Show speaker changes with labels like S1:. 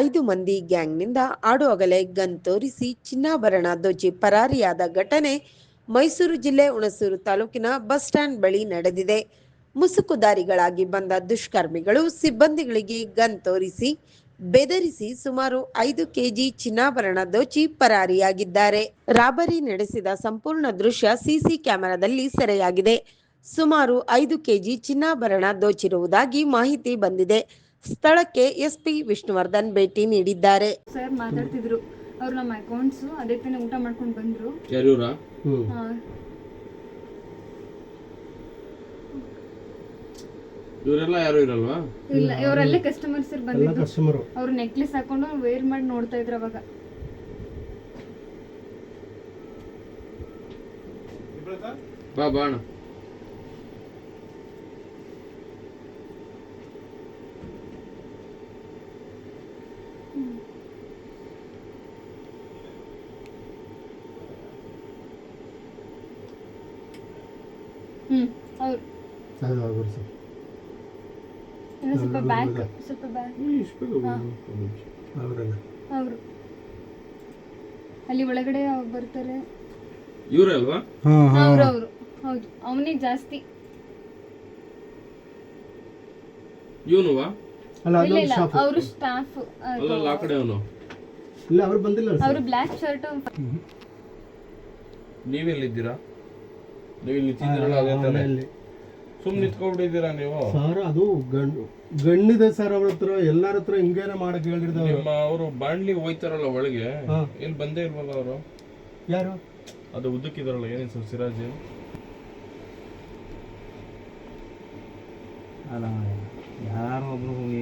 S1: ಐದು ಮಂದಿ ಗ್ಯಾಂಗ್ನಿಂದ ಆಡುಹಗಲೇ ಗನ್ ತೋರಿಸಿ ಚಿನ್ನಾಭರಣ ದೋಚಿ ಪರಾರಿಯಾದ ಘಟನೆ ಮೈಸೂರು ಜಿಲ್ಲೆ ಹುಣಸೂರು ತಾಲೂಕಿನ ಬಸ್ ಸ್ಟ್ಯಾಂಡ್ ಬಳಿ ನಡೆದಿದೆ. ಮುಸುಕುದಾರಿಗಳಾಗಿ ಬಂದ ದುಷ್ಕರ್ಮಿಗಳು ಸಿಬ್ಬಂದಿಗಳಿಗೆ ಗನ್ ತೋರಿಸಿ ಬೆದರಿಸಿ ಸುಮಾರು ಐದು ಕೆಜಿ ಚಿನ್ನಾಭರಣ ದೋಚಿ ಪರಾರಿಯಾಗಿದ್ದಾರೆ. ರಾಬರಿ ನಡೆಸಿದ ಸಂಪೂರ್ಣ ದೃಶ್ಯ ಸಿಸಿ ಕ್ಯಾಮೆರಾದಲ್ಲಿ ಸೆರೆಯಾಗಿದೆ. ಸುಮಾರು ಐದು ಕೆಜಿ ಚಿನ್ನಾಭರಣ ದೋಚಿರುವುದಾಗಿ ಮಾಹಿತಿ ಬಂದಿದೆ. ಸ್ಥಳಕ್ಕೆ ಎಸ್ಪಿ ವಿಷ್ಣುವರ್ಧನ್ ಭೇಟಿ ನೀಡಿದ್ದಾರೆ.
S2: ಸರ್ ಮಾತಾಡ್ತಿದ್ರು. ಅವ್ರು ನಮ್ಮ ಅಕೌಂಟ್ಸ್ ಅದೇ ತಾನೇ ಊಟ ಮಾಡ್ಕೊಂಡು ಬಂದ್ರು.
S3: ಯಾರೂರಾ ಇವರೆಲ್ಲ ಯಾರು ಇರಲ್ವಾ?
S2: ಇಲ್ಲ ಇವರಲ್ಲೇ ಕಸ್ಟಮರ್ಸ್
S4: ಎಲ್ಲ
S2: ಬಂದಿದ್ದು.
S4: ಕಸ್ಟಮರು
S2: ಅವ್ರು ನೆಕ್ಲೆಸ್ ಹಾಕೊಂಡು ವೇರ್ ಮಾಡಿ ನೋಡ್ತಾ ಇದ್ರು ಅವಾಗ.
S3: ಬಾ ಬಾ
S4: ಅದು ಸರ್.
S2: ಇನ್ನು ಸ್ವಲ್ಪ ಬ್ಯಾಕ್ ಸ್ವಲ್ಪ ಬ್ಯಾಕ್
S4: ಅವರಲ್ಲ
S2: ಅವರು ಅಲ್ಲಿ ಒಳಗಡೆ ಅವ್ರು ಬರ್ತಾರೆ.
S3: ಇವ್ರಲ್ವಾ
S4: ಹಾಂ
S2: ಅವ್ರು ಅವರು ಹೌದು ಅವನೇ ಜಾಸ್ತಿ.
S3: ಇವನುವಾ?
S4: ಅಲ್ಲ
S2: ಇಲ್ಲ
S4: ಅದೊಂದು
S2: ಇಲ್ಲ ಅವರು ಸ್ಟಾಫ್
S3: ಅಲ್ಲಲ್ಲ ಆ ಕಡೆ ಅವನು.
S4: ಇಲ್ಲ ಅವರು ಬಂದಿಲ್ಲ
S2: ಅವರು ಬ್ಲ್ಯಾಕ್ ಶರ್ಟ್.
S3: ನೀವೆಲ್ಲಿದ್ದೀರಾ? ನೀವು ಇಲ್ಲಿ ನಿಂತಿದ್ದೀರಲ್ಲ ಅದೇ
S4: ಅಲ್ಲಿ
S3: ಸುಮ್ಮನೆ ನಿಂತ್ಕೊಂಡ್ಬಿಟ್ಟಿದ್ದೀರಾ ನೀವು?
S4: ಸರ್ ಅದು ಗಂಡು ಗಣ್ಣಿದೆ ಸರ್ ಅವ್ರ ಹತ್ರ ಎಲ್ಲಾರ ಹತ್ರ ಹಿಂಗೇನೆ ಮಾಡಕ್ ಹೇಳಿರ್ದ
S3: ನಿಮ್ಮ ಅವರು ಬಾಂಡ್ಲಿ ಹೋಯ್ತಾರಲ್ಲ ಒಳಗೆ
S4: ಏನ್
S3: ಇಲ್ಲಿ ಬಂದೇ ಇಲ್ವಲ್ಲ ಅವರು?
S4: ಯಾರು?
S3: ಅದು ಉದ್ದಕ್ಕಿದಾರಲ್ಲ ಏನೇ ಸರ್ ಸಿರಾಜ್?
S5: ಅಲ್ಲ ಯಾರೋ ಒಬ್ರು ಹೋಗಿ